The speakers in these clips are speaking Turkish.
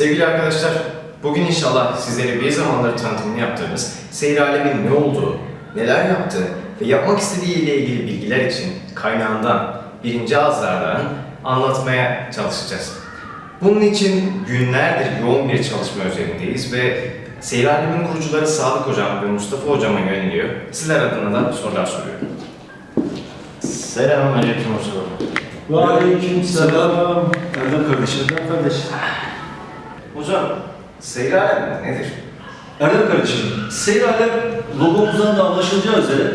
Sevgili arkadaşlar, bugün inşallah sizlere bir zamanları tanıtımını yaptığımız seyir alemin ne olduğu, neler yaptığı ve yapmak istediği ile ilgili bilgiler için kaynağından, birinci ağızlardan anlatmaya çalışacağız. Bunun için günlerdir yoğun bir çalışma üzerindeyiz ve Seyir Aleminin kurucuları Sadık Hocam ve Mustafa Hocam'a yöneliyor. Sizler adına da sorular soruyorum. Selamünaleyküm hocam. Ve aleyküm selam. Erdem kardeşim. Erdem kardeş. Hocam, Seyir Alemi nedir? Erdem kardeşim, Seyir Alem logomuzdan da anlaşılacağı üzere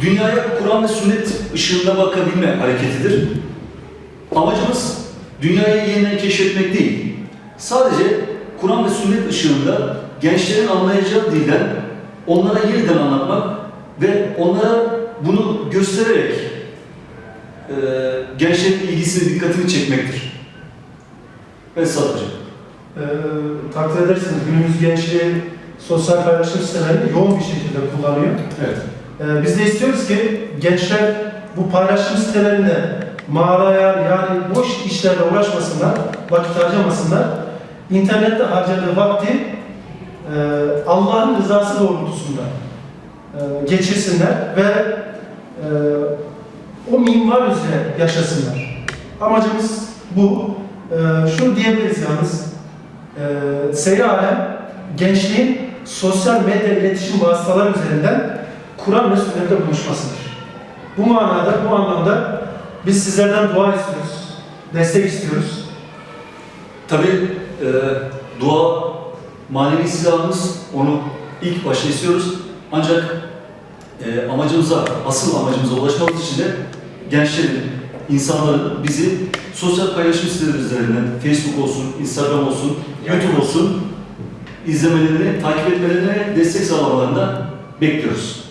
dünyaya Kur'an ve sünnet ışığında bakabilme hareketidir. Amacımız dünyayı yeniden keşfetmek değil. Sadece Kur'an ve sünnet ışığında gençlerin anlayacağı dilden onlara yeniden anlatmak ve onlara bunu göstererek e, gençlerin ilgisini, dikkatini çekmektir. Ben satacağım. Ee, takdir edersiniz günümüz gençliği sosyal paylaşım sitelerini yoğun bir şekilde kullanıyor. Evet. Ee, biz de istiyoruz ki gençler bu paylaşım sitelerinde mağaraya yani boş işlerle uğraşmasınlar, vakit harcamasınlar. İnternette harcadığı vakti e, Allah'ın rızası doğrultusunda e, geçirsinler ve e, o minval üzere yaşasınlar. Amacımız bu. E, şunu diyebiliriz yalnız. E, Seyri Alem gençliğin sosyal medya iletişim vasıtaları üzerinden Kur'an ve sünnetle buluşmasıdır. Bu manada, bu anlamda biz sizlerden dua istiyoruz, destek istiyoruz. Tabii e, dua manevi silahımız, onu ilk başta istiyoruz. Ancak e, amacımıza, asıl amacımıza ulaşmamız için de gençlerin, insanların bizi sosyal paylaşım siteleri üzerinden, Facebook olsun, Instagram olsun, YouTube olsun, izlemelerini, takip etmelerine destek sağlamalarını bekliyoruz.